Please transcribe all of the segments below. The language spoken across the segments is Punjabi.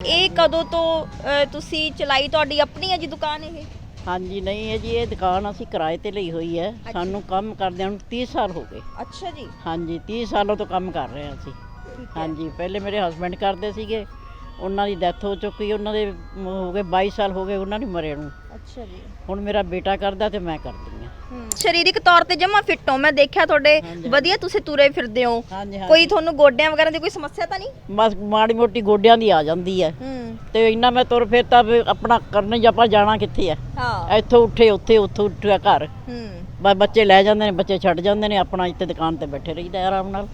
ਇਹ ਕਦੋਂ ਤੋਂ ਅ, ਤੁਸੀਂ ਚਲਾਈ ਤੁਹਾਡੀ ਆਪਣੀ ਹੈ ਜੀ ਦੁਕਾਨ ਇਹ? ਹਾਂਜੀ ਨਹੀਂ ਹੈ ਜੀ ਇਹ ਦੁਕਾਨ ਅਸੀਂ ਕਿਰਾਏ ਤੇ ਲਈ ਹੋਈ ਹੈ। ਸਾਨੂੰ ਕੰਮ ਕਰਦਿਆਂ ਨੂੰ 30 ਸਾਲ ਹੋ ਗਏ। ਅੱਛਾ ਜੀ। ਹਾਂਜੀ 30 ਸਾਲੋਂ ਤੋਂ ਕੰਮ ਕਰ ਰਹੇ ਹਾਂ ਅਸੀਂ। ਹਾਂਜੀ ਪਹਿਲੇ ਮੇਰੇ ਹਸਬੰਡ ਕਰਦੇ ਸੀਗੇ। ਉਹਨਾਂ ਦੀ ਡੈਥ ਹੋ ਚੁੱਕੀ ਉਹਨਾਂ ਦੇ ਹੋ ਗਏ 22 ਸਾਲ ਹੋ ਗਏ ਉਹਨਾਂ ਨੂੰ ਮਰੇ ਨੂੰ। ਅੱਛਾ ਜੀ। ਹੁਣ ਮੇਰਾ ਬੇਟਾ ਕਰਦਾ ਤੇ ਮੈਂ ਕਰਦੀ ਹਾਂ। ਸਰੀਰਕ ਤੌਰ ਤੇ ਜਮਾ ਫਿੱਟ ਹੋ। ਮੈਂ ਦੇਖਿਆ ਤੁਹਾਡੇ। ਵਧੀਆ ਤੁਸੀਂ ਤੁਰੇ ਫਿਰਦੇ ਹੋ। ਹਾਂਜੀ ਕੋਈ ਤੁਹਾਨੂੰ ਗੋਡਿਆਂ ਵਗੈਰਾ ਦੀ ਕੋਈ ਸਮੱਸਿਆ ਤਾਂ ਨਹੀਂ? ਬਸ ਮਾੜੀ ਮੋਟੀ ਗੋਡਿਆਂ ਦੀ ਆ ਜਾਂਦੀ ਹੈ। ਹੂੰ। ਤੇ ਇੰਨਾ ਮੈਂ ਤੁਰ ਫਿਰ ਤਾਂ ਵੀ ਆਪਣਾ ਕਰਨਾ ਹੀ ਆਪਾਂ ਜਾਣਾ ਕਿੱਥੇ ਆ ਹਾਂ। ਇੱਥੋਂ ਉੱਠੇ ਉੱਥੇ ਉੱਥੋਂ ਉੱਠਿਆ ਘਰ। ਹੂੰ। ਬੱਚੇ ਲੈ ਜਾਂਦੇ ਨੇ ਬੱਚੇ ਛੱਡ ਜਾਂਦੇ ਨੇ ਆਪਣਾ ਇੱਥੇ ਦੁਕਾਨ ਤੇ ਬੈਠੇ ਰਹੀਦਾ ਆਰਾਮ ਨਾਲ।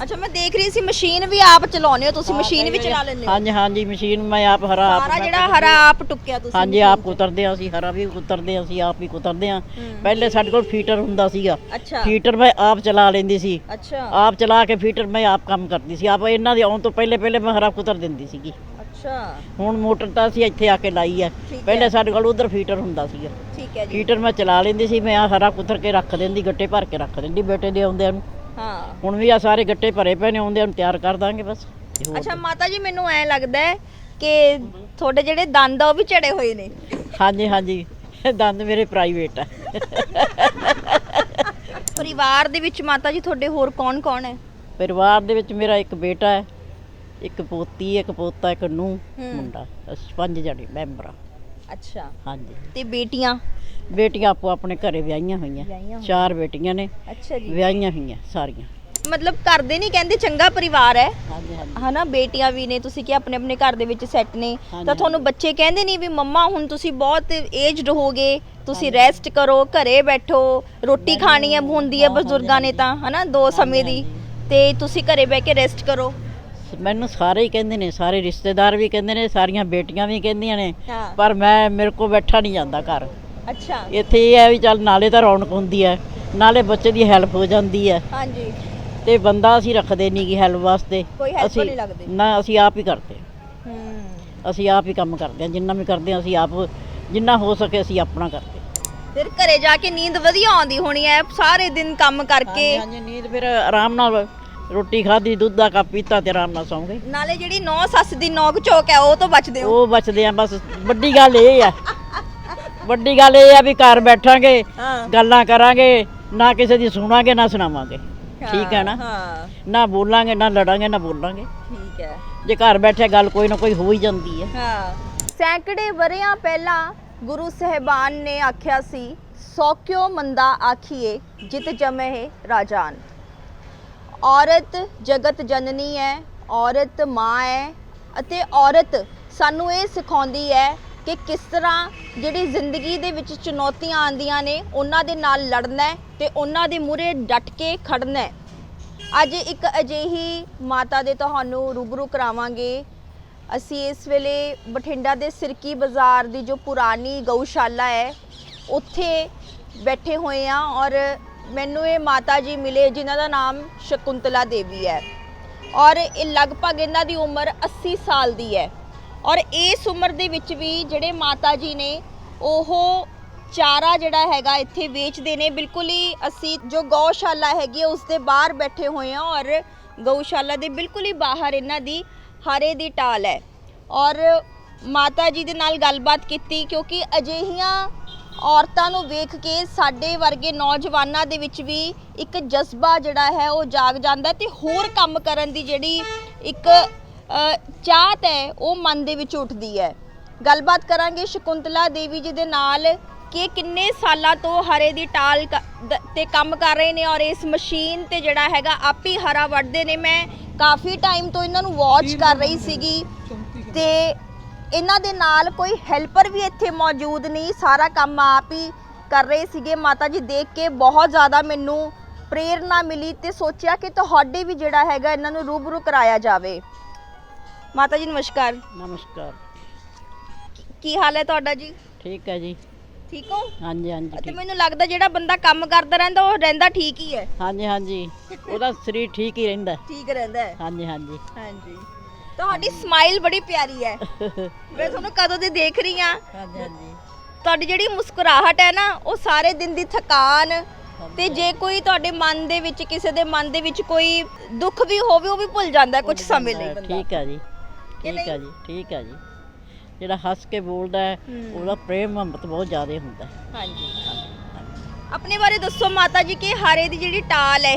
ਅੱਛਾ ਮੈਂ ਦੇਖ ਰਹੀ ਸੀ ਮਸ਼ੀਨ ਵੀ ਆਪ ਚਲਾਉਂਦੇ ਹੋ ਤੁਸੀਂ ਮਸ਼ੀਨ ਵੀ ਚਲਾ ਲੈਂਦੇ ਹੋ? ਹਾਂਜੀ ਹਾਂਜੀ ਮਸ਼ੀਨ ਮੈਂ ਆਪ ਹਰਾ ਆਪ ਸਾਰਾ ਜਿਹੜਾ ਹਰਾ ਆਪ ਟੁੱਕਿਆ ਤੁਸੀਂ ਹਾਂਜੀ ਆਪ ਕੁਤਰਦੇ ਹਾਂ ਅਸੀਂ ਹਰਾ ਵੀ ਕੁਤਰਦੇ ਹਾਂ ਅਸੀਂ ਆਪ ਹੀ ਕੁਤਰਦੇ ਹਾਂ। ਪਹਿਲੇ ਸਾਡੇ ਕੋਲ ਫੀਟਰ ਹੁੰਦਾ ਸੀਗਾ। ਅੱਛਾ। ਫੀਟਰ ਮੈਂ ਆਪ ਚਲਾ ਲੈਂਦੀ ਸੀ। ਅੱਛਾ। ਆਪ ਚਲਾ ਕੇ ਫੀਟਰ ਮੈਂ ਆਪ ਕੰਮ ਕਰਦੀ ਸੀ। ਆਪ ਇਹਨਾਂ ਦੇ ਆਉਣ ਤੋਂ ਪਹਿਲੇ ਪਹਿਲੇ ਮੈਂ ਹਰਾ ਕੁਤਰ ਦਿੰਦੀ ਸੀਗੀ। ਅੱਛਾ। ਹੁਣ ਮੋਟਰ ਤਾਂ ਅਸੀਂ ਇੱਥੇ ਆ ਕੇ ਲਾਈ ਹੈ ਠੀਕ ਹੈ। ਪਹਿਲੇ ਸਾਡੇ ਕੋਲ ਉਧਰ ਫੀਟਰ ਹੁੰਦਾ ਸੀਗਾ। ਠੀਕ ਹੈ ਜੀ। ਫੀਟਰ ਮੈਂ ਚਲਾ ਲੈਂਦੀ ਸੀ ਮੈਂ ਆ ਹਰਾ ਕੁਤਰ ਕੇ ਰੱਖ ਦਿੰਦੀ ਗੱਟੇ ਭਰ ਕੇ ਰੱਖ ਦਿੰਦੀ ਬੇਟੇ ਦੇ ਆਉਂਦਿਆਂ ਨੂੰ। ਹਾਂ। ਹੁਣ ਵੀ ਆ ਸਾਰੇ ਗੱਟੇ ਭਰੇ ਪਏ ਨੇ ਆਉਂਦਿਆਂ ਨੂੰ ਤਿਆਰ ਕਰ ਦਾਂਗੇ ਬਸ। ਹੋਰ ਅੱਛਾ ਮਾਤਾ ਜੀ ਮੈਨੂੰ ਐ ਲੱਗਦਾ ਹੈ ਕਿ ਤੁਹਾਡੇ ਜਿਹੜੇ ਦੰਦ ਆ ਉਹ ਵੀ ਝੜੇ ਹੋਏ ਨੇ। ਹਾਂਜੀ ਹਾਂਜੀ। ਦੰਦ ਮੇਰੇ ਪ੍ਰਾਈਵੇਟ ਆ। ਪਰਿਵਾਰ ਦੇ ਵਿੱਚ ਮਾਤਾ ਜੀ ਤੁਹਾਡੇ ਹੋਰ ਕੌਣ ਕੌਣ ਹੈ? ਪਰਿਵਾਰ ਦੇ ਵਿੱਚ ਮੇਰਾ ਇੱਕ ਬੇਟਾ ਹੈ ਇੱਕ ਪੋਤੀ ਇੱਕ ਪੋਤਾ ਇੱਕ ਨੂੰ। ਮੁੰਡਾ। ਅਸੀਂ ਪੰਜ ਜਣੇ ਮੈਂਬਰ ਆ। ਅੱਛਾ। ਹਾਂਜੀ। ਤੇ ਬੇਟੀਆਂ? ਬੇਟੀਆਂ ਆਪੋ ਆਪਣੇ ਘਰੇ ਵਿਆਹੀਆਂ ਵਿਆਹੀਆਂ ਹੋਈਆਂ। ਚਾਰ ਬੇਟੀਆਂ ਨੇ। ਅੱਛਾ ਜੀ। ਵਿਆਹੀਆਂ ਹੋਈਆਂ ਸਾਰੀਆਂ। ਮਤਲਬ ਘਰ ਦੇ ਨਹੀਂ ਕਹਿੰਦੇ ਚੰਗਾ ਪਰਿਵਾਰ ਹੈ। ਹਾਂਜੀ ਹਾਂਜੀ। ਹਨਾ ਬੇਟੀਆਂ ਵੀ ਨੇ ਤੁਸੀਂ ਕਿ ਆਪਣੇ ਆਪਣੇ ਘਰ ਦੇ ਵਿੱਚ ਸੈੱਟ ਨੇ। ਹਾਂਜੀ, ਤਾਂ ਤੁਹਾਨੂੰ ਬੱਚੇ ਕਹਿੰਦੇ ਨਹੀਂ ਵੀ ਮੰਮਾ ਹੁਣ ਤੁਸੀਂ ਬਹੁਤ ਏਜਡ ਹੋਗੇ ਤੁਸੀਂ ਰੈਸਟ ਕਰੋ ਘਰੇ ਬੈਠੋ। ਰੋਟੀ ਖਾਣੀ ਹੈ ਹੁੰਦੀ ਹੈ ਬਜ਼ੁਰਗਾਂ ਨੇ ਤਾਂ ਹਨਾ ਦੋ ਸਮੇਂ ਦੀ। ਤੇ ਤੁਸੀਂ ਘਰੇ ਬਹਿ ਕੇ ਰੈਸਟ ਕਰੋ। ਮੈਨੂੰ ਸਾਰੇ ਹੀ ਕਹਿੰਦੇ ਨੇ ਸਾਰੇ ਰਿਸ਼ਤੇਦਾਰ ਵੀ ਕਹਿੰਦੇ ਨੇ ਸਾਰੀਆਂ ਬੇਟੀਆਂ ਵੀ ਕਹਿੰਦੀਆਂ ਨੇ ਹਾਂ। ਪਰ ਮੈਂ ਮੇਰੇ ਕੋ ਬੈਠਾ ਨਹੀਂ ਜਾਂਦਾ ਘਰ। ਅੱਛਾ। ਇੱਥੇ ਇਹ ਹੈ ਵੀ ਚੱਲ ਨਾਲੇ ਤਾਂ ਰੌਣਕ ਹੁੰਦੀ ਹੈ ਨਾਲੇ ਬੱਚੇ ਦੀ ਹੈਲਪ ਹੋ ਜਾਂਦੀ ਹੈ। ਹਾਂਜੀ। ਤੇ ਬੰਦਾ ਅਸੀਂ ਰੱਖਦੇ ਨਹੀਂ ਗੀ ਹੈਲਪ ਵਾਸਤੇ। ਕੋਈ ਨਹੀਂ ਲੱਗਦੇ। ਨਾ ਅਸੀਂ ਆਪ ਹੀ ਕਰਦੇ ਹਾਂ। ਹੂੰ। ਅਸੀਂ ਆਪ ਹੀ ਕੰਮ ਕਰਦੇ ਹਾਂ ਜਿੰਨਾ ਵੀ ਕਰਦੇ ਹਾਂ ਅਸੀਂ ਆਪ ਜਿੰਨਾ ਹੋ ਸਕੇ ਅਸੀਂ ਆਪਣਾ ਕਰਦੇ ਹਾਂ। ਫਿਰ ਘਰੇ ਜਾ ਕੇ ਨੀਂਦ ਵਧੀਆ ਆਉਂਦੀ ਹੋਣੀ ਹੈ ਸਾਰੇ ਦਿਨ ਕੰਮ ਕਰਕੇ। ਹਾਂਜੀ ਹਾਂਜੀ ਨੀਂਦ ਫਿਰ ਆਰਾਮ ਨਾਲ ਰੋਟੀ ਖਾਧੀ ਦੁੱਧ ਦਾ ਕੱਪ ਪੀਤਾ ਤੇ ਆਰਾਮ ਨਾਲ ਸੌਂ ਗਏ। ਨਾਲੇ ਜਿਹੜੀ ਨੌ ਸੱਸ ਦੀ ਨੌਕ ਝੋਕ ਹੈ ਉਹ ਤੋਂ ਬਚਦੇ ਹੋ। ਉਹ ਬਚਦੇ ਆ ਬਸ ਵੱਡੀ ਗੱਲ ਇਹ ਆ। ਵੱਡੀ ਗੱਲ ਇਹ ਆ ਵੀ ਘਰ ਬੈਠਾਂਗੇ ਹਾਂ। ਗੱਲਾਂ ਕਰਾਂਗੇ ਨਾ ਕਿਸੇ ਦੀ ਸੁਣਾਂਗੇ ਨਾ ਸੁਣਾਵਾਂਗੇ। ਠੀਕ ਹੈ ਨਾ? ਹਾਂ। ਨਾ ਬੋਲਾਂਗੇ ਨਾ ਲੜਾਂਗੇ ਨਾ ਬੋਲਾਂਗੇ। ਠੀਕ ਹੈ। ਜੇ ਘਰ ਬੈਠੇ ਗੱਲ ਕੋਈ ਨਾ ਕੋਈ ਹੋ ਹੀ ਜਾਂਦੀ ਹੈ। ਹਾਂ। ਸੈਂਕੜੇ ਵਰਿਆਂ ਪਹਿਲਾਂ ਗੁਰੂ ਸਹਿਬਾਨ ਨੇ ਆਖਿਆ ਸੀ ਸੌ ਕਿਉ ਮੰਦਾ ਆਖੀਏ ਜਿਤ ਜਮਹਿ ਰਾਜਾਨ। ਔਰਤ ਜਗਤ ਜਨਨੀ ਹੈ, ਔਰਤ ਮਾਂ ਹੈ ਅਤੇ ਔਰਤ ਸਾਨੂੰ ਇਹ ਸਿਖਾਉਂਦੀ ਹੈ ਕਿ ਕਿਸ ਤਰ੍ਹਾਂ ਜਿਹੜੀ ਜ਼ਿੰਦਗੀ ਦੇ ਵਿੱਚ ਚੁਣੌਤੀਆਂ ਆਉਂਦੀਆਂ ਨੇ, ਉਹਨਾਂ ਦੇ ਨਾਲ ਲੜਨਾ ਹੈ ਤੇ ਉਹਨਾਂ ਦੇ ਮੂਹਰੇ ਡਟ ਕੇ ਖੜਨਾ ਹੈ। ਅੱਜ ਇੱਕ ਅਜਿਹੀ ਮਾਤਾ ਦੇ ਤੁਹਾਨੂੰ ਰੂਬਰੂ ਕਰਾਵਾਂਗੇ। ਅਸੀਂ ਇਸ ਵੇਲੇ ਬਠਿੰਡਾ ਦੇ ਸਿਰਕੀ ਬਾਜ਼ਾਰ ਦੀ ਜੋ ਪੁਰਾਣੀ ਗਊਸ਼ਾਲਾ ਹੈ, ਉੱਥੇ ਬੈਠੇ ਹੋਏ ਆ ਔਰ ਮੈਨੂੰ ਇਹ ਮਾਤਾ ਜੀ ਮਿਲੇ ਜਿਨ੍ਹਾਂ ਦਾ ਨਾਮ ਸ਼ਕੁੰਤਲਾ ਦੇਵੀ ਹੈ। ਔਰ ਇਹ ਲਗਭਗ ਇਹਨਾਂ ਦੀ ਉਮਰ 80 ਸਾਲ ਦੀ ਹੈ। ਔਰ ਇਸ ਉਮਰ ਦੇ ਵਿੱਚ ਵੀ ਜਿਹੜੇ ਮਾਤਾ ਜੀ ਨੇ ਉਹ ਚਾਰਾ ਜਿਹੜਾ ਹੈਗਾ ਇੱਥੇ ਵੇਚਦੇ ਨੇ। ਬਿਲਕੁਲ ਹੀ ਅਸੀਂ ਜੋ ਗਊਸ਼ਾਲਾ ਹੈਗੀ ਹੈ, ਉਸ ਦੇ ਬਾਹਰ ਬੈਠੇ ਹੋਏ ਹਾਂ ਔਰ ਗਊਸ਼ਾਲਾ ਦੇ ਬਿਲਕੁਲ ਹੀ ਬਾਹਰ ਇਹਨਾਂ ਦੀ ਹਰੇ ਦੀ ਟਾਲ ਹੈ। ਔਰ ਮਾਤਾ ਜੀ ਦੇ ਨਾਲ ਗੱਲਬਾਤ ਕੀਤੀ ਕਿਉਂਕਿ ਅਜਿਹੀਆਂ ਔਰਤਾਂ ਨੂੰ ਵੇਖ ਕੇ ਸਾਡੇ ਵਰਗੇ ਨੌਜਵਾਨਾਂ ਦੇ ਵਿੱਚ ਵੀ ਇੱਕ ਜਜ਼ਬਾ ਜਿਹੜਾ ਹੈ ਉਹ ਜਾਗ ਜਾਂਦਾ ਤੇ ਹੋਰ ਕੰਮ ਕਰਨ ਦੀ ਜਿਹੜੀ ਇੱਕ ਚਾਹਤ ਹੈ ਉਹ ਮਨ ਦੇ ਵਿੱਚ ਉੱਠਦੀ ਹੈ। ਗੱਲਬਾਤ ਕਰਾਂਗੇ ਸ਼ਕੁੰਤਲਾ ਦੇਵੀ ਜੀ ਦੇ ਨਾਲ ਕਿ ਕਿੰਨੇ ਸਾਲਾਂ ਤੋਂ ਹਰੇ ਦੀ ਟਾਲ ਤੇ ਕੰਮ ਕਰ ਰਹੇ ਨੇ ਔਰ ਇਸ ਮਸ਼ੀਨ ਤੇ ਜਿਹੜਾ ਹੈਗਾ ਆਪ ਹੀ ਹਰਾ ਵੱਢਦੇ ਨੇ। ਮੈਂ ਕਾਫੀ ਟਾਈਮ ਤੋਂ ਇਹਨਾਂ ਨੂੰ ਵਾਚ ਕਰ ਰਹੀ ਸੀਗੀ ਤੇ ਇਹਨਾਂ ਦੇ ਨਾਲ ਕੋਈ ਹੈਲਪਰ ਵੀ ਇੱਥੇ ਮੌਜੂਦ ਨਹੀਂ। ਸਾਰਾ ਕੰਮ ਆਪ ਹੀ ਕਰ ਰਹੇ ਸੀਗੇ। ਮਾਤਾ ਜੀ ਦੇਖ ਕੇ ਬਹੁਤ ਜ਼ਿਆਦਾ ਮੈਨੂੰ ਪ੍ਰੇਰਨਾ ਮਿਲੀ ਤੇ ਸੋਚਿਆ ਕਿ ਤੁਹਾਡੇ ਵੀ ਜਿਹੜਾ ਹੈਗਾ ਇਹਨਾਂ ਨੂੰ ਰੂਬਰੂ ਕਰਾਇਆ ਜਾਵੇ। ਮਾਤਾ ਜੀ ਨਮਸਕਾਰ। ਨਮਸਕਾਰ। ਕੀ ਹਾਲ ਹੈ ਤੁਹਾਡਾ ਜੀ? ਠੀਕ ਹੈ ਜੀ। ਠੀਕ ਹੋ? ਹਾਂਜੀ ਹਾਂਜੀ ਤੇ ਠੀਕ। ਮੈਨੂੰ ਲੱਗਦਾ ਜਿਹੜਾ ਬੰਦਾ ਕੰਮ ਕਰਦਾ ਰਹਿੰਦਾ ਉਹ ਰਹਿੰਦਾ ਠੀਕ ਹੀ ਹੈ। ਹਾਂਜੀ ਹਾਂਜੀ। ਉਹਦਾ ਸਰੀਰ ਠੀਕ ਹੀ ਰਹਿੰਦਾ। ਠੀਕ ਰਹਿੰਦਾ ਹੈ। ਹਾਂਜੀ ਹਾਂਜੀ। ਹਾਂਜੀ। ਤੁਹਾਡੀ ਸਮਾਈਲ ਬੜੀ ਪਿਆਰੀ ਹੈ। ਮੈਂ ਤੁਹਾਨੂੰ ਕਦੋਂ ਦੀ ਦੇਖ ਰਹੀ ਹਾਂਜੀ ਹਾਂਜੀ। ਤੁਹਾਡੀ ਜਿਹੜੀ ਮੁਸਕਰਾਹਟ ਹੈ ਨਾ ਉਹ ਸਾਰੇ ਦਿਨ ਦੀ ਥਕਾਨ ਤੇ ਜੇ ਕੋਈ ਤੁਹਾਡੇ ਮਨ ਦੇ ਵਿੱਚ ਕਿਸੇ ਦੇ ਮਨ ਦੇ ਵਿੱਚ ਕੋਈ ਦੁੱਖ ਵੀ ਹੋਵੇ ਉਹ ਵੀ ਭੁੱਲ ਜਾਂਦਾ ਕੁਝ ਸਮੇਂ ਲਈ। ਬੰਦਾ ਠੀਕ ਹੈ ਜੀ ਠੀਕ? ਆ ਜੀ ਠੀਕ ਆ ਜੀ। ਜਿਹੜਾ ਹੱਸ ਕੇ ਬੋਲਦਾ ਹੈ। ਉਹਦਾ ਪ੍ਰੇਮ ਮੁਹੱਬਤ ਬਹੁਤ ਜ਼ਿਆਦਾ ਹੁੰਦਾ ਹੈ। ਹਾਂਜੀ। ਆਪਣੇ ਬਾਰੇ ਦੱਸੋ ਮਾਤਾ ਜੀ ਕਿ ਹਾਰੇ ਦੀ ਜਿਹੜੀ ਟਾਲ ਹੈ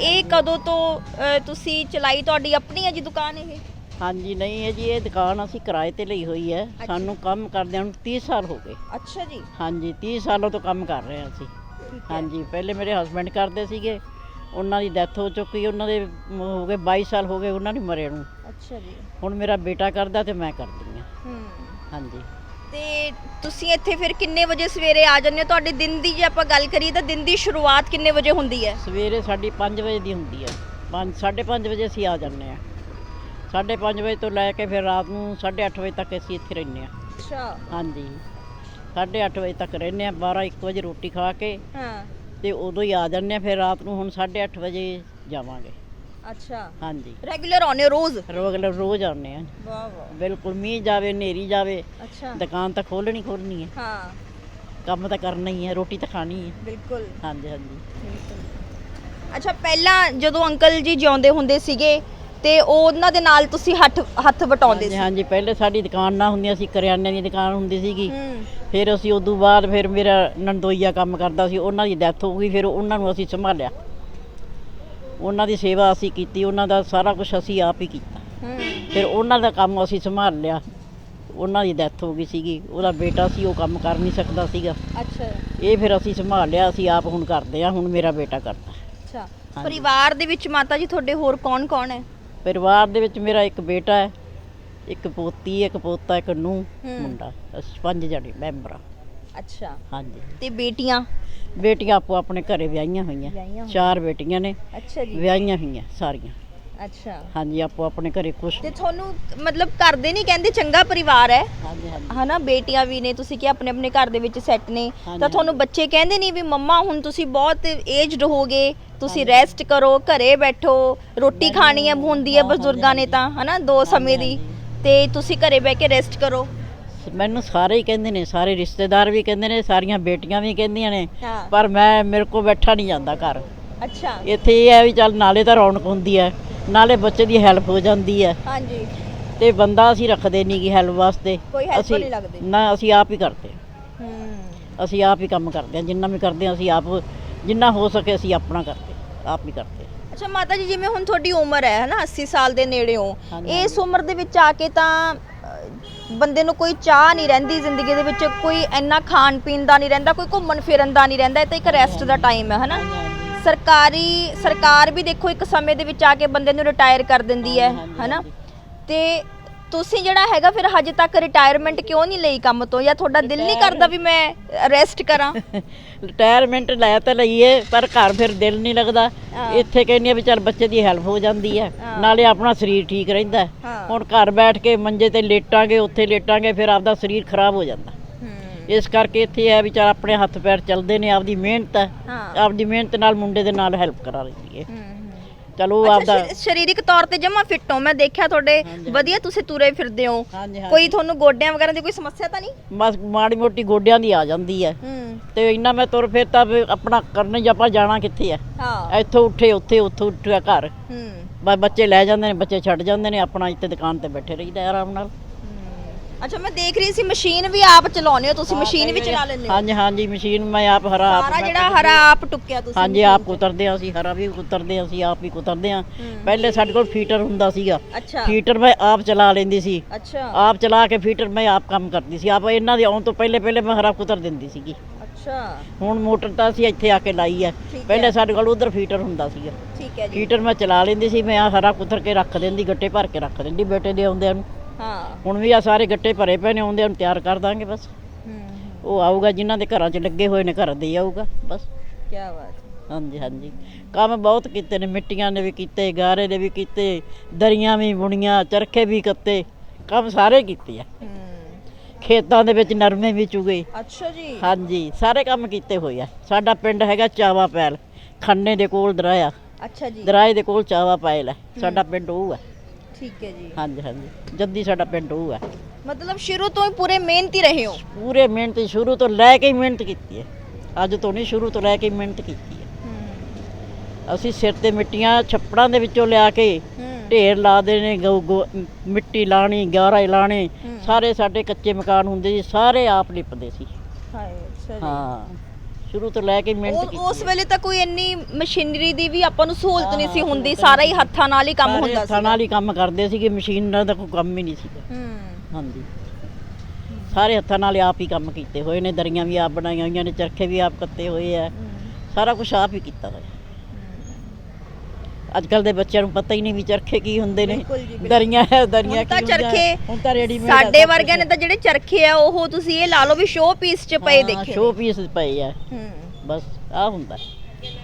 ਇਹ ਕਦੋਂ ਤੋਂ ਅ, ਤੁਸੀਂ ਚਲਾਈ ਤੁਹਾਡੀ ਆਪਣੀ ਹੈ ਜੀ ਦੁਕਾਨ ਇਹ? ਹਾਂਜੀ ਨਹੀਂ ਹੈ ਜੀ ਇਹ ਦੁਕਾਨ ਅਸੀਂ ਕਿਰਾਏ ਤੇ ਲਈ ਹੋਈ ਹੈ। ਸਾਨੂੰ ਕੰਮ ਕਰਦਿਆਂ ਨੂੰ 30 ਸਾਲ ਹੋ ਗਏ। ਅੱਛਾ ਜੀ। ਹਾਂਜੀ 30 ਸਾਲਾਂ ਤੋਂ ਕੰਮ ਕਰ ਰਹੇ ਹਾਂ ਅਸੀਂ। ਹਾਂਜੀ ਪਹਿਲੇ ਮੇਰੇ ਹਸਬੰਡ ਕਰਦੇ ਸੀਗੇ। ਉਹਨਾਂ ਦੀ ਡੈਥ ਹੋ ਚੁੱਕੀ ਉਹਨਾਂ ਦੇ ਹੋ ਗਏ 22 ਸਾਲ ਹੋ ਗਏ ਉਹਨਾਂ ਨੂੰ ਮਰੇ ਨੂੰ। ਅੱਛਾ ਜੀ। ਹੁਣ ਮੇਰਾ ਬੇਟਾ ਕਰਦਾ ਤੇ ਮੈਂ ਕਰਦੀ ਹਾਂ। ਹੂੰ। ਹਾਂਜੀ। ਤੇ ਤੁਸੀਂ ਇੱਥੇ ਫਿਰ ਕਿੰਨੇ ਵਜੇ ਸਵੇਰੇ ਆ ਜਾਂਦੇ ਹੋ? ਤੁਹਾਡੇ ਦਿਨ ਦੀ ਜੇ ਆਪਾਂ ਗੱਲ ਕਰੀਏ ਤਾਂ ਦਿਨ ਦੀ ਸ਼ੁਰੂਆਤ ਕਿੰਨੇ ਵਜੇ ਹੁੰਦੀ ਹੈ? ਸਵੇਰੇ ਸਾਡੀ 5 ਵਜੇ ਦੀ ਹੁੰਦੀ ਹੈ। 5 5:30 ਵਜੇ ਅਸੀਂ ਆ ਜਾਂਦੇ ਹਾਂ। 5:30 ਵਜੇ ਤੋਂ ਲੈ ਕੇ ਫਿਰ ਰਾਤ ਨੂੰ 8:30 ਵਜੇ ਤੱਕ ਅਸੀਂ ਇੱਥੇ ਰਹਿੰਦੇ ਹਾਂ। ਅੱਛਾ। ਹਾਂਜੀ। 8:30 ਵਜੇ ਤੱਕ ਰਹਿੰਦੇ ਹਾਂ 12 1 ਵਜੇ ਰੋਟੀ ਖਾ ਕੇ ਹਾਂ। ਤੇ ਉਦੋਂ ਹੀ ਆ ਜਾਂਦੇ ਹਾਂ ਫਿਰ ਰਾਤ ਨੂੰ ਹੁਣ 8:30 ਵਜੇ ਜਾਵਾਂਗੇ। ਅੱਛਾ। ਹਾਂਜੀ। ਰੈਗੂਲਰ ਆਉਨੇ ਰੋਜ਼? ਰੋਜ਼ ਰੋਜ਼ ਆਉਂਦੇ ਹਾਂ। ਵਾਹ ਵਾਹ। ਬਿਲਕੁਲ ਮੀਂਹ ਜਾਵੇ ਹਨੇਰੀ ਜਾਵੇ ਅੱਛਾ। ਦੁਕਾਨ ਤਾਂ ਖੋਲਣੀ ਖੋਲਣੀ ਹੈ। ਹਾਂ। ਕੰਮ ਤਾਂ ਕਰਨਾ ਹੀ ਹੈ ਰੋਟੀ ਤਾਂ ਖਾਣੀ ਹੈ। ਬਿਲਕੁਲ। ਹਾਂਜੀ ਹਾਂਜੀ। ਅੱਛਾ ਪਹਿਲਾਂ ਜਦੋਂ ਅੰਕਲ ਜੀ ਜਿਉਂਦੇ ਹੁੰਦੇ ਸੀਗੇ ਤੇ ਉਹਨਾਂ ਦੇ ਨਾਲ ਤੁਸੀਂ ਹੱਥ ਹੱਥ ਵਟਾਉਂਦੇ ਸੀ? ਹਾਂਜੀ ਪਹਿਲੇ ਸਾਡੀ ਦੁਕਾਨ ਨਾ ਹੁੰਦੀਆਂ ਸੀ ਕਰਿਆਨੇ ਦੀ ਦੁਕਾਨ ਹੁੰਦੀ ਸੀਗੀ। ਹੂੰ। ਫਿਰ ਅਸੀਂ ਉਦੋਂ ਬਾਅਦ ਫਿਰ ਮੇਰਾ ਨੰਦੋਈਆ ਕੰਮ ਕਰਦਾ ਸੀ ਉਹਨਾਂ ਦੀ ਡੈਥ ਹੋ ਗਈ ਫਿਰ ਉਹਨਾਂ ਨੂੰ ਅਸੀਂ ਸੰਭਾਲਿਆ। ਉਹਨਾਂ ਦੀ ਸੇਵਾ ਅਸੀਂ ਕੀਤੀ ਉਹਨਾਂ ਦਾ ਸਾਰਾ ਕੁਝ ਅਸੀਂ ਆਪ ਹੀ ਕੀਤਾ। ਹੂੰ। ਫਿਰ ਉਹਨਾਂ ਦਾ ਕੰਮ ਅਸੀਂ ਸੰਭਾਲ ਲਿਆ। ਉਹਨਾਂ ਦੀ ਡੈਥ ਹੋ ਗਈ ਸੀਗੀ ਉਹਦਾ ਬੇਟਾ ਸੀ ਉਹ ਕੰਮ ਕਰ ਨਹੀਂ ਸਕਦਾ ਸੀਗਾ। ਅੱਛਾ। ਇਹ ਫਿਰ ਅਸੀਂ ਸੰਭਾਲ ਲਿਆ ਅਸੀਂ ਆਪ ਹੁਣ ਕਰਦੇ ਆ ਹੁਣ ਮੇਰਾ ਬੇਟਾ ਕਰਦਾ। ਅੱਛਾ। ਪਰਿਵਾਰ ਦੇ ਵਿੱਚ ਮਾਤਾ ਜੀ ਤੁਹਾਡੇ ਹੋਰ ਕੌਣ ਕੌਣ ਹੈ? ਪਰਿਵਾਰ ਦੇ ਵਿੱਚ ਮੇਰਾ ਇੱਕ ਬੇਟਾ ਹੈ ਇੱਕ ਪੋਤੀ ਇੱਕ ਪੋਤਾ ਇੱਕ ਨੂੰਹ। ਮੁੰਡਾ। ਅਸੀਂ ਪੰਜ ਜਣੇ ਮੈਂਬਰ ਹਾਂ। ਅੱਛਾ। ਹਾਂਜੀ। ਤੇ ਬੇਟੀਆਂ? ਬੇਟੀਆਂ ਆਪੋ ਆਪਣੇ ਘਰੇ ਵਿਆਹੀਆਂ ਹੋਈਆਂ। ਚਾਰ ਬੇਟੀਆਂ ਨੇ। ਅੱਛਾ ਜੀ। ਵਿਆਹੀਆਂ ਹੋਈਆਂ ਸਾਰੀਆਂ। ਅੱਛਾ। ਹਾਂਜੀ ਆਪੋ ਆਪਣੇ ਘਰੇ ਖੁਸ਼। ਤੇ ਤੁਹਾਨੂੰ ਮਤਲਬ ਕਰਦੇ ਨਹੀਂ ਕਹਿੰਦੇ ਚੰਗਾ ਪਰਿਵਾਰ ਹੈ? ਹਾਂਜੀ ਹਾਂਜੀ। ਹਨਾ ਬੇਟੀਆਂ ਵੀ ਨੇ ਤੁਸੀਂ ਕਿ ਆਪਣੇ ਆਪਣੇ ਘਰ ਦੇ ਵਿੱਚ ਸੈੱਟ ਨੇ। ਤਾਂ ਤੁਹਾਨੂੰ ਬੱਚੇ ਕਹਿੰਦੇ ਨਹੀਂ ਵੀ ਮੰਮਾ ਹੁਣ ਤੁਸੀਂ ਬਹੁਤ ਏਜਡ ਹੋਗੇ ਤੁਸੀਂ ਰੈਸਟ ਕਰੋ ਘਰੇ ਬੈਠੋ ਰੋਟੀ ਖਾਣੀ ਹੈ ਹੁੰਦੀ ਹੈ ਬਜ਼ੁਰਗਾਂ ਨੇ ਤਾਂ ਹਨਾ ਦੋ ਸਮੇਂ ਦੀ। ਤੇ ਤੁਸੀਂ ਘਰੇ ਬਹਿ ਕੇ ਰੈਸਟ ਕਰੋ। ਮੈਨੂੰ ਸਾਰੇ ਹੀ ਕਹਿੰਦੇ ਨੇ ਸਾਰੇ ਰਿਸ਼ਤੇਦਾਰ ਵੀ ਕਹਿੰਦੇ ਨੇ ਸਾਰੀਆਂ ਬੇਟੀਆਂ ਵੀ ਕਹਿੰਦੀਆਂ ਨੇ ਹਾਂ। ਪਰ ਮੈਂ ਮੇਰੇ ਕੋ ਬੈਠਾ ਨਹੀਂ ਜਾਂਦਾ ਘਰ। ਅੱਛਾ। ਇੱਥੇ ਇਹ ਹੈ ਵੀ ਚੱਲ ਨਾਲੇ ਤਾਂ ਰੌਣਕ ਹੁੰਦੀ ਹੈ। ਨਾਲੇ ਬੱਚੇ ਦੀ ਹੈਲਪ ਹੋ ਜਾਂਦੀ ਹੈ। ਹਾਂਜੀ। ਤੇ ਬੰਦਾ ਅਸੀਂ ਰੱਖਦੇ ਨਹੀਂ ਗੀ ਹੈਲਪ ਵਾਸਤੇ। ਕੋਈ ਨਹੀਂ ਲੱਗਦੇ। ਨਾ ਅਸੀਂ ਆਪ ਹੀ ਕਰਦੇ ਹਾਂ। ਹੂੰ। ਅਸੀਂ ਆਪ ਹੀ ਕੰਮ ਕਰਦੇ ਹਾਂ। ਜਿੰਨਾ ਵੀ ਕਰਦੇ ਹਾਂ ਅਸੀਂ ਆਪ ਜਿੰਨਾ ਹੋ ਸਕੇ ਅਸੀਂ ਆਪਣਾ ਕਰਦੇ ਹਾਂ, ਆਪ ਹੀ ਕਰਦੇ ਹਾਂ। ਅੱਛਾ ਮਾਤਾ ਜੀ ਜਿਵੇਂ ਹੁਣ ਤੁਹਾਡੀ ਉਮਰ ਹੈ ਹਨਾ 80 ਸਾਲ ਦੇ ਨੇੜੇ ਹੋ ਹਾਂਜੀ, ਇਸ ਉਮਰ ਦੇ ਵਿੱਚ ਆ ਕੇ ਤਾਂ ਅਹ, ਬੰਦੇ ਨੂੰ ਕੋਈ ਚਾਹ ਨਹੀਂ ਰਹਿੰਦੀ ਜ਼ਿੰਦਗੀ ਦੇ ਵਿੱਚ ਕੋਈ ਇੰਨਾ ਖਾਣ ਪੀਣ ਦਾ ਨਹੀਂ ਰਹਿੰਦਾ ਕੋਈ ਘੁੰਮਣ ਫਿਰਨ ਦਾ ਨਹੀਂ ਰਹਿੰਦਾ ਇਹ ਤਾਂ ਇੱਕ ਰੈਸਟ ਦਾ ਟਾਈਮ ਹੈ ਹਨਾ? ਸਰਕਾਰੀ ਸਰਕਾਰ ਵੀ ਦੇਖੋ ਇੱਕ ਸਮੇਂ ਦੇ ਵਿੱਚ ਆ ਕੇ ਬੰਦੇ ਨੂੰ ਰਿਟਾਇਰ ਕਰ ਦਿੰਦੀ ਹੈ ਹਨਾ। ਤੇ ਤੁਸੀਂ ਜਿਹੜਾ ਹੈਗਾ ਫਿਰ ਹਜੇ ਤੱਕ ਰਿਟਾਇਰਮੈਂਟ ਕਿਉਂ ਨਹੀਂ ਲਈ ਕੰਮ ਤੋਂ ਜਾਂ ਤੁਹਾਡਾ ਦਿਲ ਨਹੀਂ ਕਰਦਾ ਵੀ ਮੈਂ ਰੈਸਟ ਕਰਾਂ ਰਿਟਾਇਰਮੈਂਟ ਲੈ ਤਾਂ ਲਈਏ ਪਰ ਘਰ ਫਿਰ ਦਿਲ ਨਹੀਂ ਲੱਗਦਾ। ਇੱਥੇ ਕਹਿੰਦੀ ਆ ਵੀ ਚੱਲ ਬੱਚੇ ਦੀ ਹੈਲਪ ਹੋ ਜਾਂਦੀ ਹੈ। ਨਾਲੇ ਆਪਣਾ ਸਰੀਰ ਠੀਕ ਰਹਿੰਦਾ। ਹੁਣ ਘਰ ਬੈਠ ਕੇ ਮੰਜੇ ਤੇ ਲੇਟਾਂਗੇ ਉੱਥੇ ਲੇਟਾਂਗੇ ਫਿਰ ਆਪਦਾ ਸਰੀਰ ਖਰਾਬ ਹੋ ਜਾਂਦਾ ਇਸ ਕਰਕੇ ਇੱਥੇ ਹੈ ਵੀ ਚੱਲ ਆਪਣੇ ਹੱਥ ਪੈਰ ਚੱਲਦੇ ਨੇ ਆਪਦੀ ਮਿਹਨਤ ਹੈ। ਹਾਂ। ਆਪਦੀ ਮਿਹਨਤ ਨਾਲ ਮੁੰਡੇ ਦੇ ਨਾਲ ਹੈਲਪ ਕਰਾ ਰਹੀ ਹੈ। ਚਲੋ ਆਪਦਾ ਸਰੀਰਕ ਤੌਰ ਤੇ ਜਮਾ ਫਿੱਟ ਹੋ। ਮੈਂ ਦੇਖਿਆ ਤੁਹਾਡੇ ਵਧੀਆ ਤੁਸੀਂ ਤੁਰੇ ਫਿਰਦੇ ਹੋ। ਕੋਈ ਤੁਹਾਨੂੰ ਗੋਡਿਆਂ ਵਗੈਰਾ ਦੀ ਕੋਈ ਸਮੱਸਿਆ ਤਾਂ ਨਹੀਂ? ਬਸ ਮਾੜੀ ਮੋਟੀ ਗੋਡਿਆਂ ਦੀ ਆ ਜਾਂਦੀ ਹੈ। ਤੇ ਇੰਨਾ ਮੈਂ ਤੁਰ ਫਿਰ ਤਾਂ ਆਪਣਾ ਕਰਨਾ ਹੀ ਆਪਾਂ ਜਾਣਾ ਕਿੱਥੇ ਹਾਂ। ਇੱਥੋਂ ਉੱਠੇ ਉੱਥੇ ਉੱਥੋਂ ਉੱਠਿਆ ਘਰ। ਹੂੰ। ਬਸ ਬੱਚੇ ਲੈ ਜਾਂਦੇ ਨੇ ਬੱਚੇ ਛੱਡ ਜਾਂਦੇ ਨੇ ਆਪਣਾ ਇੱਥੇ ਦੁਕਾਨ ਤੇ ਬੈਠੇ ਰਹੀਦਾ ਆਰਾਮ ਨਾਲ। ਅੱਛਾ ਮੈਂ ਦੇਖ ਰਹੀ ਸੀ ਮਸ਼ੀਨ ਵੀ ਆਪ ਚਲਾਉਂਦੇ ਹੋ ਤੁਸੀਂ ਮਸ਼ੀਨ ਵੀ ਚਲਾ ਲੈਂਦੇ ਹੋ? ਹਾਂਜੀ ਹਾਂਜੀ ਮਸ਼ੀਨ ਮੈਂ ਆਪ ਹਰਾ ਆਪ ਸਾਰਾ ਮੈਂ ਜਿਹੜਾ ਹਰਾ ਆਪ ਟੁੱਕਿਆ ਤੁਸੀਂ ਹਾਂਜੀ ਆਪ ਕੁਤਰਦੇ ਹਾਂ ਅਸੀਂ ਹਰਾ ਵੀ ਕੁਤਰਦੇ ਹਾਂ ਅਸੀਂ ਆਪ ਹੀ ਕੁਤਰਦੇ ਹਾਂ। ਪਹਿਲੇ ਸਾਡੇ ਕੋਲ ਫੀਟਰ ਹੁੰਦਾ ਸੀਗਾ। ਅੱਛਾ। ਫੀਟਰ ਮੈਂ ਆਪ ਚਲਾ ਲੈਂਦੀ ਸੀ। ਅੱਛਾ। ਆਪ ਚਲਾ ਕੇ ਫੀਟਰ ਮੈਂ ਆਪ ਕੰਮ ਕਰਦੀ ਸੀ। ਆਪ ਇਹਨਾਂ ਦੇ ਆਉਣ ਤੋਂ ਪਹਿਲੇ ਪਹਿਲੇ ਮੈਂ ਹਰਾ ਕੁਤਰ ਦਿੰਦੀ ਸੀਗੀ। ਅੱਛਾ। ਹੁਣ ਮੋਟਰ ਤਾਂ ਅਸੀਂ ਇੱਥੇ ਆ ਕੇ ਲਾਈ ਹੈ। ਠੀਕ ਹੈ। ਪਹਿਲੇ ਸਾਡੇ ਕੋਲ ਉਧਰ ਫੀਟਰ ਹੁੰਦਾ ਸੀਗਾ। ਠੀਕ ਹੈ ਜੀ। ਫੀਟਰ ਮੈਂ ਚਲਾ ਲੈਂਦੀ ਸੀ ਮੈਂ ਆ ਹਰਾ ਕੁਤਰ ਕੇ ਰੱਖ ਦਿੰਦੀ ਗੱਟੇ ਭਰ ਕੇ ਰੱਖ ਦਿੰਦੀ ਬੇਟੇ ਦੇ ਆਉਂਦਿਆਂ ਨੂੰ। ਹਾਂ। ਹੁਣ ਵੀ ਆ ਸਾਰੇ ਗੱਟੇ ਭਰੇ ਪਏ ਨੇ ਆਉਂਦਿਆਂ ਨੂੰ ਤਿਆਰ ਕਰ ਦਾਂਗੇ ਬਸ। ਹੂੰ ਉਹ ਆਊਗਾ ਜਿਨ੍ਹਾਂ ਦੇ ਘਰਾਂ 'ਚ ਲੱਗੇ ਹੋਏ ਨੇ ਘਰ ਦੇ ਆਊਗਾ ਬਸ। ਕੀ ਬਾਤ ਹਾਂਜੀ ਹਾਂਜੀ। ਕੰਮ ਬਹੁਤ ਕੀਤੇ ਨੇ ਮਿੱਟੀਆਂ ਦੇ ਵੀ ਕੀਤੇ ਗਾਰੇ ਦੇ ਵੀ ਕੀਤੇ ਦਰੀਆਂ ਵੀ ਬੁਣੀਆਂ ਚਰਖੇ ਵੀ ਕੱਤੇ ਕੰਮ ਸਾਰੇ ਕੀਤੇ ਆ। ਹੂੰ। ਖੇਤਾਂ ਦੇ ਵਿੱਚ ਨਰਮੇ ਵੀ ਚੁਗੇ। ਅੱਛਾ ਜੀ। ਹਾਂਜੀ ਸਾਰੇ ਕੰਮ ਕੀਤੇ ਹੋਏ ਆ। ਸਾਡਾ ਪਿੰਡ ਹੈਗਾ ਚਾਵਾ ਪੈਲ ਖੰਨੇ ਦੇ ਕੋਲ ਦਰਾਇਆ ਅੱਛਾ ਜੀ। ਦਰਾਏ ਦੇ ਕੋਲ ਚਾਵਾ ਪੈਲ ਹੈ। ਸਾਡਾ ਪਿੰਡ ਉਹ ਹੈ ਠੀਕ ਹੈ ਜੀ। ਹਾਂਜੀ ਹਾਂਜੀ। ਜੱਦੀ ਸਾਡਾ ਪਿੰਡ ਉਹ ਹੈ। ਮਤਲਬ ਸ਼ੁਰੂ ਤੋਂ ਹੀ ਪੂਰੇ ਮਿਹਨਤੀ ਰਹੇ ਹੋ? ਪੂਰੇ ਮਿਹਨਤ ਸ਼ੁਰੂ ਤੋਂ ਲੈ ਕੇ ਹੀ ਮਿਹਨਤ ਕੀਤੀ ਹੈ। ਅੱਜ ਤੋਂ ਨਹੀਂ ਸ਼ੁਰੂ ਤੋਂ ਲੈ ਕੇ ਹੀ ਮਿਹਨਤ ਕੀਤੀ ਹੈ। ਅਸੀਂ ਸਿਰ ਤੇ ਮਿੱਟੀਆਂ ਛੱਪੜਾਂ ਦੇ ਵਿੱਚੋਂ ਲਿਆ ਕੇ ਢੇਰ ਲਾਦੇ ਨੇ ਗਊ- ਮਿੱਟੀ ਲਾਣੀ ਗਾਰਾ ਲਾਣੇ। ਸਾਰੇ ਸਾਡੇ ਕੱਚੇ ਮਕਾਨ ਹੁੰਦੇ ਸੀ ਸਾਰੇ ਆਪ ਲਿਪਦੇ ਸੀ। ਹਾਂ। ਸ਼ੁਰੂ ਤੋਂ ਲੈ ਕੇ ਮਿਹਨਤ ਕੀਤੀ ਉਸ ਵੇਲੇ ਤਾਂ ਕੋਈ ਇੰਨੀ ਮਸ਼ੀਨਰੀ ਦੀ ਵੀ ਆਪਾਂ ਨੂੰ ਸਹੂਲਤ ਨਹੀਂ ਸੀ ਹੁੰਦੀ ਸਾਰਾ ਹੀ ਹੱਥਾਂ ਨਾਲ ਹੀ ਕੰਮ ਹੁੰਦਾ ਹੱਥਾਂ ਸੀ ਨਾਲ ਹੀ ਕੰਮ ਕਰਦੇ ਸੀਗੇ ਮਸ਼ੀਨਾਂ ਦਾ ਕੋਈ ਕੰਮ ਹੀ ਨਹੀਂ ਸੀਗਾ। ਹਾਂਜੀ। ਸਾਰੇ ਹੱਥਾਂ ਨਾਲ ਆਪ ਹੀ ਕੰਮ ਕੀਤੇ ਹੋਏ ਨੇ ਦਰੀਆਂ ਵੀ ਆਪ ਬਣਾਈਆਂ ਹੋਈਆਂ ਨੇ ਚਰਖੇ ਵੀ ਆਪ ਕੱਤੇ ਹੋਏ ਆ। ਸਾਰਾ ਕੁਝ ਆਪ ਹੀ ਕੀਤਾ ਹੋਇਆ। ਅੱਜ ਕੱਲ ਦੇ ਬੱਚਿਆਂ ਨੂੰ ਪਤਾ ਹੀ ਨਹੀਂ ਵੀ ਚਰਖੇ ਕੀ ਹੁੰਦੇ ਨੇ ਬਿਲਕੁਲ ਜੀ, ਬਿਲਕੁਲ। ਦਰੀਆਂ ਹੈ ਦਰੀਆਂ ਹੁਣ ਤਾਂ ਕੀ ਹੁੰਦੀਆਂ ਚਰਖੇ ਹੁਣ ਤਾਂ ਰੈਡੀਮੇਡ ਸਾਡੇ ਵਰਗਿਆਂ ਨੇ ਤਾਂ ਜਿਹੜੇ ਚਰਖੇ ਆ ਉਹ ਤੁਸੀਂ ਇਹ ਲਾ ਲਓ ਵੀ ਸ਼ੋਅ ਪੀਸ 'ਚ ਪਏ ਦੇਖੇ ਸ਼ੋ ਪੀਸ ਪਏ ਆ। ਹੂੰ। ਬਸ ਆ ਹੁੰਦਾ। ਜੀ।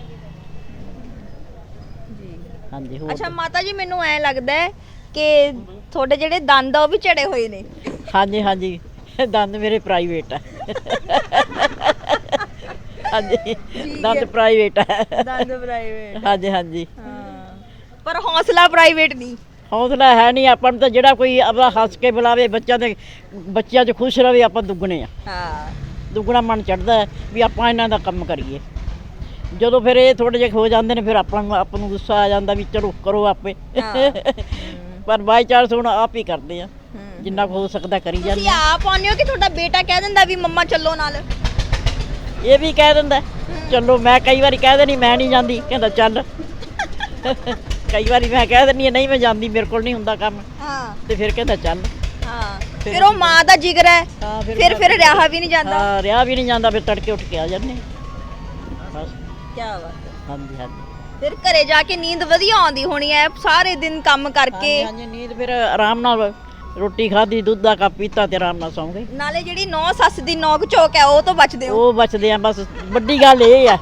ਹਾਂਜੀ ਹੋਰ ਅੱਛਾ ਮਾਤਾ ਜੀ ਮੈਨੂੰ ਐ ਲੱਗਦਾ ਹੈ ਕਿ ਤੁਹਾਡੇ ਜਿਹੜੇ ਦੰਦ ਆ ਉਹ ਵੀ ਝੜੇ ਹੋਏ ਨੇ। ਹਾਂਜੀ ਹਾਂਜੀ। ਦੰਦ ਮੇਰੇ ਪ੍ਰਾਈਵੇਟ ਆ। ਹਾਂਜੀ ਦੰਦ ਪ੍ਰਾਈਵੇਟ ਆ। ਦੰਦ ਪ੍ਰਾਈਵੇਟ ਹਾਂਜੀ ਹਾਂਜੀ। ਪਰ ਹੌਸਲਾ ਪ੍ਰਾਈਵੇਟ ਨਹੀਂ ਹੌਸਲਾ ਹੈ ਨਹੀਂ ਆਪਾਂ ਨੂੰ ਤਾਂ ਜਿਹੜਾ ਕੋਈ ਆਪਦਾ ਹੱਸ ਕੇ ਬੁਲਾਵੇ ਬੱਚਿਆਂ ਦੇ ਬੱਚਿਆਂ 'ਚ ਖੁਸ਼ ਰਵੇ ਆਪਾਂ ਦੁੱਗਣੇ ਆ। ਹਾਂ। ਦੁੱਗਣਾ ਮਨ ਚੜਦਾ ਵੀ ਆਪਾਂ ਇਹਨਾਂ ਦਾ ਕੰਮ ਕਰੀਏ। ਜਦੋਂ ਫਿਰ ਇਹ ਥੋੜੇ ਜਿਹੇ ਹੋ ਜਾਂਦੇ ਨੇ ਫਿਰ ਆਪਾਂ ਨੂੰ ਆਪ ਨੂੰ ਗੁੱਸਾ ਆ ਜਾਂਦਾ ਵੀ ਚਲੋ ਕਰੋ ਆਪੇ। ਪਰ ਬਾਈ ਚਾਂਸ ਹੁਣ ਆਪ ਹੀ ਕਰਦੇ ਆ। ਜਿੰਨਾ ਹੋ ਸਕਦਾ ਕਰੀ ਜਾਂਦੇ ਤੁਸੀਂ ਆਪ ਆਉਂਦੇ ਹੋ ਕਿ ਤੁਹਾਡਾ ਬੇਟਾ ਕਹਿ ਦਿੰਦਾ ਵੀ ਮੰਮਾ ਚੱਲੋ ਨਾਲ? ਇਹ ਵੀ ਕਹਿ ਦਿੰਦਾ ਚਲੋ ਮੈਂ ਕਈ ਵਾਰੀ ਕਹਿ ਦੇਣੀ ਮੈਂ ਨਹੀਂ ਜਾਂਦੀ। ਕਹਿੰਦਾ ਚੱਲ। ਕਈ ਵਾਰੀ ਮੈਂ ਕਹਿ ਦਿੰਦੀ ਹਾਂ, ਨਹੀਂ ਮੈਂ ਜਾਂਦੀ ਮੇਰੇ ਕੋਲ ਨਹੀਂ ਹੁੰਦਾ ਕੰਮ। ਹਾਂ। ਤੇ ਫਿਰ ਕਹਿੰਦਾ ਚੱਲ। ਹਾਂ। ਫਿਰ ਉਹ ਮਾਂ ਦਾ ਜਿਗਰ ਹੈ। ਹਾਂ, ਫਿਰ ਫਿਰ ਫਿਰ ਰਿਹਾ ਵੀ ਨਹੀਂ ਜਾਂਦਾ। ਹਾਂ ਰਿਆ ਵੀ ਨਹੀਂ ਜਾਂਦਾ ਫਿਰ ਤੜਕੇ ਉੱਠ ਕੇ ਆ ਜਾਂਦੇ। ਬਸ। ਕੀ ਬਾਤ ਹਾਂਜੀ ਹਾਂਜੀ। ਫਿਰ ਘਰੇ ਜਾ ਕੇ ਨੀਂਦ ਵਧੀਆ ਆਉਂਦੀ ਹੋਣੀ ਹੈ ਸਾਰੇ ਦਿਨ ਕੰਮ ਕਰਕੇ। ਹਾਂਜੀ ਹਾਂਜੀ ਨੀਂਦ ਫਿਰ ਆਰਾਮ ਨਾਲ ਰੋਟੀ ਖਾਧੀ ਦੁੱਧ ਦਾ ਕੱਪ ਪੀਤਾ ਤੇ ਆਰਾਮ ਨਾਲ ਸੌਂ ਗਏ। ਨਾਲੇ ਜਿਹੜੀ ਨੌ ਸੱਸ ਦੀ ਨੌਕ ਝੋਕ ਹੈ ਉਹ ਤੋਂ ਬਚਦੇ ਹੋ। ਉਹ ਬਚਦੇ ਆ ਬਸ ਵੱਡੀ ਗੱਲ ਇਹ ਆ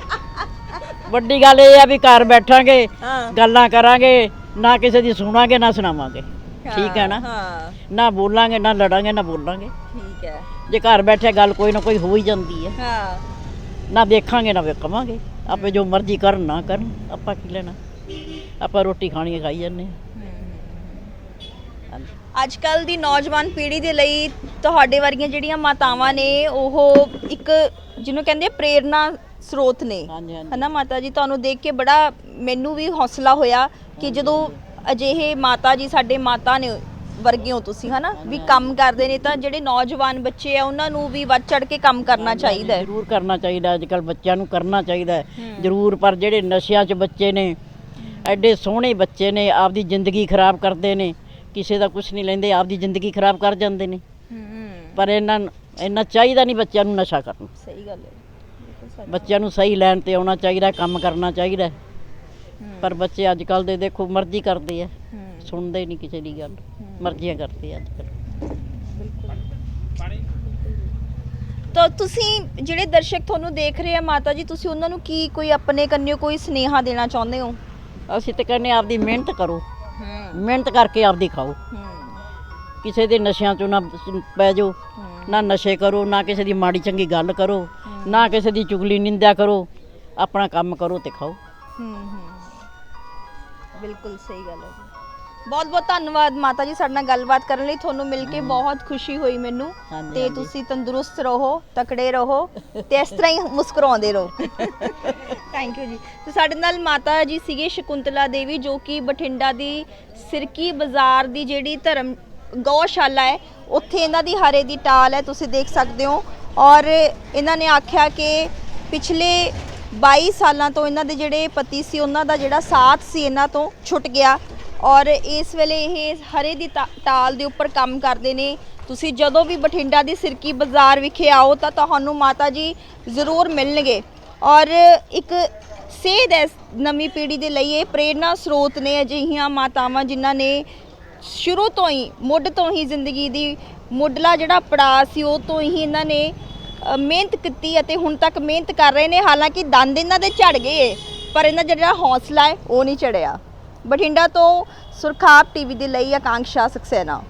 ਵੱਡੀ ਗੱਲ ਇਹ ਆ ਵੀ ਘਰ ਬੈਠਾਂਗੇ ਹਾਂ। ਗੱਲਾਂ ਕਰਾਂਗੇ ਨਾ ਕਿਸੇ ਦੀ ਸੁਣਾਂਗੇ ਨਾ ਸੁਣਾਵਾਂਗੇ। ਠੀਕ ਹੈ ਨਾ? ਹਾਂ। ਨਾ ਬੋਲਾਂਗੇ ਨਾ ਲੜਾਂਗੇ ਨਾ ਬੋਲਾਂਗੇ। ਠੀਕ ਹੈ। ਜੇ ਘਰ ਬੈਠੇ ਗੱਲ ਕੋਈ ਨਾ ਕੋਈ ਹੋ ਹੀ ਜਾਂਦੀ ਹੈ। ਹਾਂ। ਨਾ ਦੇਖਾਂਗੇ ਨਾ ਵੇਖਾਂਗੇ ਆਪੇ ਜੋ ਮਰਜ਼ੀ ਕਰਨ ਨਾ ਕਰਨ। ਆਪਾਂ ਕੀ ਲੈਣਾ? ਆਪਾਂ ਰੋਟੀ ਖਾਣੀ ਹੈ, ਖਾਈ ਜਾਂਦੇ ਹਾਂ। ਹਾਂਜੀ। ਅੱਜ ਕੱਲ ਦੀ ਨੌਜਵਾਨ ਪੀੜ੍ਹੀ ਦੇ ਲਈ ਤੁਹਾਡੇ ਵਰਗੀਆਂ ਜਿਹੜੀਆਂ ਮਾਤਾਵਾਂ ਨੇ ਉਹ ਇੱਕ ਜਿਹਨੂੰ ਕਹਿੰਦੇ ਆ ਪ੍ਰੇਰਨਾ ਸਰੋਤ ਨੇ। ਹਾਂਜੀ ਹਾਂਜੀ। ਹਨਾ ਮਾਤਾ ਜੀ? ਤੁਹਾਨੂੰ ਦੇਖ ਕੇ ਬੜਾ ਮੈਨੂੰ ਵੀ ਹੌਸਲਾ ਹੋਇਆ ਕਿ ਜਦੋਂ ਅਜਿਹੇ ਮਾਤਾ ਜੀ ਸਾਡੇ ਮਾਤਾ ਨੇ ਵਰਗੇ ਹੋ ਤੁਸੀਂ ਹਨਾ? ਵੀ ਕੰਮ ਕਰਦੇ ਨੇ ਤਾਂ ਜਿਹੜੇ ਨੌਜਵਾਨ ਬੱਚੇ ਆ ਉਹਨਾਂ ਨੂੰ ਵੀ ਵੱਧ ਚੜ ਕੇ ਕੰਮ ਕਰਨਾ ਚਾਹੀਦਾ ਹੈ। ਜ਼ਰੂਰ ਕਰਨਾ ਚਾਹੀਦਾ ਅੱਜ ਕੱਲ ਬੱਚਿਆਂ ਨੂੰ ਕਰਨਾ ਚਾਹੀਦਾ ਹੈ। ਜ਼ਰੂਰ ਪਰ ਜਿਹੜੇ ਨਸ਼ਿਆਂ 'ਚ ਬੱਚੇ ਨੇ ਐਡੇ ਸੋਹਣੇ ਬੱਚੇ ਨੇ ਆਪਦੀ ਜ਼ਿੰਦਗੀ ਖਰਾਬ ਕਰਦੇ ਨੇ ਕਿਸੇ ਦਾ ਕੁਝ ਨਹੀਂ ਲੈਂਦੇ ਆਪਦੀ ਜ਼ਿੰਦਗੀ ਖਰਾਬ ਕਰ ਜਾਂਦੇ ਨੇ। ਪਰ ਇਹਨਾਂ ਨੂੰ- ਇੰਨਾ ਚਾਹੀਦਾ ਨਹੀਂ ਬੱਚਿਆਂ ਨੂੰ ਨਸ਼ਾ ਕਰਨਾ। ਸਹੀ ਗੱਲ ਹੈ। ਬੱਚਿਆਂ ਨੂੰ ਸਹੀ ਲਾਈਨ ਤੇ ਆਉਣਾ ਚਾਹੀਦਾ ਕੰਮ ਕਰਨਾ ਚਾਹੀਦਾ। ਪਰ ਬੱਚੇ ਅੱਜ ਕੱਲ ਦੇ ਦੇਖੋ ਮਰਜ਼ੀ ਕਰਦੇ ਆ। ਸੁਣਦੇ ਨਹੀਂ ਕਿਸੇ ਦੀ ਗੱਲ। ਮਰਜ਼ੀਆਂ ਕਰਦੇ ਆ ਅੱਜ ਕੱਲ ਤਾਂ ਤੁਸੀਂ ਜਿਹੜੇ ਦਰਸ਼ਕ ਤੁਹਾਨੂੰ ਦੇਖ ਰਹੇ ਆ ਮਾਤਾ ਜੀ ਤੁਸੀਂ ਉਹਨਾਂ ਨੂੰ ਕੀ ਕੋਈ ਆਪਣੇ ਕੰਨਿਓ ਕੋਈ ਸਨੇਹਾ ਦੇਣਾ ਚਾਹੁੰਦੇ ਹੋ? ਅਸੀਂ ਤੇ ਕਹਿੰਦੇ ਆਪਦੀ ਮਿਹਨਤ ਕਰੋ। ਮਿਹਨਤ ਕਰਕੇ ਆਪਦੀ ਖਾਓ। ਕਿਸੇ ਦੇ ਨਸ਼ਿਆਂ 'ਚੋਂ ਨਾ ਪੈ ਜਾਓ ਨਾ ਨਸ਼ੇ ਕਰੋ ਨਾ ਕਿਸੇ ਦੀ ਮਾੜੀ ਚੰਗੀ ਗੱਲ ਕਰੋ। ਨਾ ਕਿਸੇ ਦੀ ਚੁਗਲੀ ਨਿੰਦਿਆ ਕਰੋ ਆਪਣਾ ਕੰਮ ਕਰੋ ਤੇ ਖਾਓ। ਹੂੰ ਹੂੰ ਬਿਲਕੁਲ ਸਹੀ ਗੱਲ ਹੈ ਜੀ। ਬਹੁਤ ਬਹੁਤ ਧੰਨਵਾਦ ਮਾਤਾ ਜੀ ਸਾਡੇ ਨਾਲ ਗੱਲਬਾਤ ਕਰਨ ਲਈ। ਤੁਹਾਨੂੰ ਮਿਲ ਕੇ ਬਹੁਤ ਖੁਸ਼ੀ ਹੋਈ ਮੈਨੂੰ ਹਾਂਜੀ, ਤੇ ਹਾਂਜੀ। ਤੁਸੀਂ ਤੰਦਰੁਸਤ ਰਹੋ ਤਕੜੇ ਰਹੋ ਤੇ ਇਸ ਤਰ੍ਹਾਂ ਹੀ ਮੁਸਕਰਾਉਂਦੇ ਰਹੋ। ਥੈਂਕ ਯੂ ਜੀ। ਤੇ ਸਾਡੇ ਨਾਲ ਮਾਤਾ ਜੀ ਸੀਗੇ ਸ਼ਕੁੰਤਲਾ ਦੇਵੀ ਜੋ ਕਿ ਬਠਿੰਡਾ ਦੀ ਸਿਰਕੀ ਬਾਜ਼ਾਰ ਦੀ ਜਿਹੜੀ ਧਰਮ ਗਊਸ਼ਾਲਾ ਹੈ ਉੱਥੇ ਇਹਨਾਂ ਦੀ ਹਰੇ ਦੀ ਟਾਲ ਹੈ ਤੁਸੀਂ ਦੇਖ ਸਕਦੇ ਹੋ। ਔਰ ਇਹਨਾਂ ਨੇ ਆਖਿਆ ਕਿ ਪਿਛਲੇ 22 ਸਾਲਾਂ ਤੋਂ ਇਹਨਾਂ ਦੇ ਜਿਹੜੇ ਪਤੀ ਸੀ, ਉਹਨਾਂ ਦਾ ਜਿਹੜਾ ਸਾਥ ਸੀ ਇਹਨਾਂ ਤੋਂ ਛੁੱਟ ਗਿਆ। ਔਰ ਇਸ ਵੇਲੇ ਇਹ ਹਰੇ ਦੀ ਟਾ- ਟਾਲ ਦੇ ਉੱਪਰ ਕੰਮ ਕਰਦੇ ਨੇ। ਤੁਸੀਂ ਜਦੋਂ ਵੀ ਬਠਿੰਡਾ ਦੀ ਸਿਰਕੀ ਬਾਜ਼ਾਰ ਵਿਖੇ ਆਓ ਤਾਂ ਤੁਹਾਨੂੰ ਮਾਤਾ ਜੀ ਜ਼ਰੂਰ ਮਿਲਣਗੇ। ਔਰ ਇੱਕ ਸੇਧ ਹੈ ਨਵੀਂ ਪੀੜ੍ਹੀ ਦੇ ਲਈ ਇਹ ਪ੍ਰੇਰਨਾ ਸਰੋਤ ਨੇ ਅਜਿਹੀਆਂ ਮਾਤਾਵਾਂ ਜਿਨ੍ਹਾਂ ਨੇ ਸ਼ੁਰੂ ਤੋਂ ਹੀ, ਮੁੱਢ ਤੋਂ ਹੀ ਜ਼ਿੰਦਗੀ ਦੀ ਮੁੱਢਲਾ ਜਿਹੜਾ ਪੜਾਅ ਸੀ ਉਹ ਤੋਂ ਹੀ ਇਹਨਾਂ ਨੇ ਮਿਹਨਤ ਕੀਤੀ ਅਤੇ ਹੁਣ ਤੱਕ ਮਿਹਨਤ ਕਰ ਰਹੇ ਨੇ। ਹਾਲਾਂਕਿ ਦੰਦ ਇਹਨਾਂ ਦੇ ਝੜ ਗਏ ਪਰ ਇਹਨਾਂ ਦਾ ਜਿਹੜਾ ਹੌਸਲਾ ਹੈ ਉਹ ਨਹੀਂ ਝੜਿਆ ਬਠਿੰਡਾ ਤੋਂ ਸੁਰਖਾਬ ਟੀਵੀ ਦੇ ਲਈ ਆਕਾਂਸ਼ਾ ਸਕਸੈਨਾ।